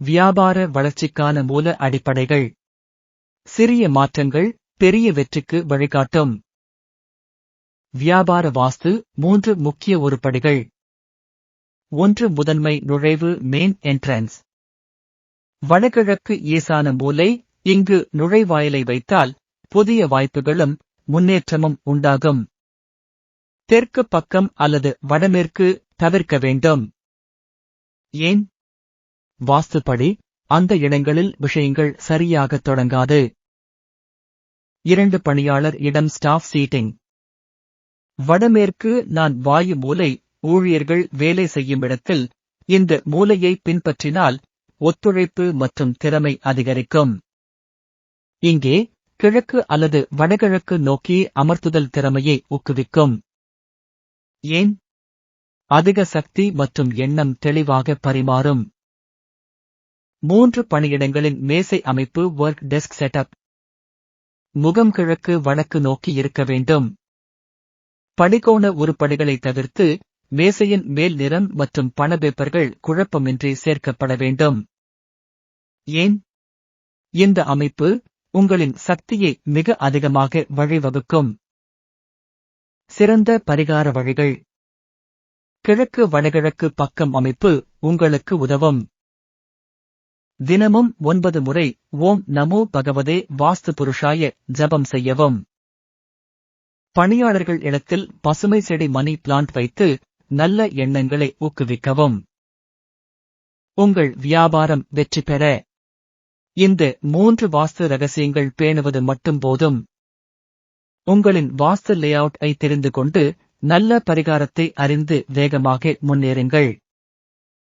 வியாபார வளர்ச்சிக்கான மூல அடிப்படைகள். சிறிய மாற்றங்கள் பெரிய வெற்றிக்கு வழிகாட்டும். வியாபார வாஸ்து மூன்று முக்கிய உருப்படிகள். ஒன்று முதன்மை நுழைவு மெயின் என்ட்ரன்ஸ் வடகிழக்கு ஈசான மூலை இங்கு நுழைவாயிலை வைத்தால் புதிய வாய்ப்புகளும் முன்னேற்றமும் உண்டாகும். தெற்கு பக்கம் அல்லது வடமேற்கு தவிர்க்க வேண்டும். ஏன்? வாஸ்துப்படி அந்த இடங்களில் விஷயங்கள் சரியாக தொடங்காது. இரண்டு பணியாளர் இடம் ஸ்டாஃப் சீட்டிங் வடமேற்கு நான் வாயு மூலை ஊழியர்கள் வேலை செய்யும் இடத்தில் இந்த மூலையை பின்பற்றினால் ஒத்துழைப்பு மற்றும் திறமை அதிகரிக்கும். இங்கே கிழக்கு அல்லது வடகிழக்கு நோக்கி அமர்த்துதல் திறமையை ஊக்குவிக்கும். ஏன்? அதிக சக்தி மற்றும் எண்ணம் தெளிவாக பரிமாறும். மூன்று பணியிடங்களின் மேசை அமைப்பு ஒர்க் டெஸ்க் செட்டப் முகம் கிழக்கு வடக்கு நோக்கி இருக்க வேண்டும். படிகோண உருப்படிகளை தவிர்த்து மேசையின் மேல் நிறம் மற்றும் பணப்பேப்பர்கள் குழப்பமின்றி சேர்க்கப்பட வேண்டும். ஏன்? இந்த அமைப்பு உங்களின் சக்தியை மிக அதிகமாக வழிவகுக்கும். சிறந்த பரிகார வழிகள். கிழக்கு வடகிழக்கு பக்கம் அமைப்பு உங்களுக்கு உதவும். தினமும் ஒன்பது முறை ஓம் நமோ பகவதே வாஸ்து புருஷாய ஜபம் செய்யவும். பணியாளர்கள் இடத்தில் பசுமை செடி மணி பிளான்ட் வைத்து நல்ல எண்ணங்களை ஊக்குவிக்கவும். உங்கள் வியாபாரம் வெற்றி பெற. இந்த மூன்று வாஸ்து ரகசியங்கள் பேணுவது மட்டும் போதும். உங்களின் வாஸ்து லேஅவுட்டை தெரிந்து கொண்டு நல்ல பரிகாரத்தை அறிந்து வேகமாக முன்னேறுங்கள்.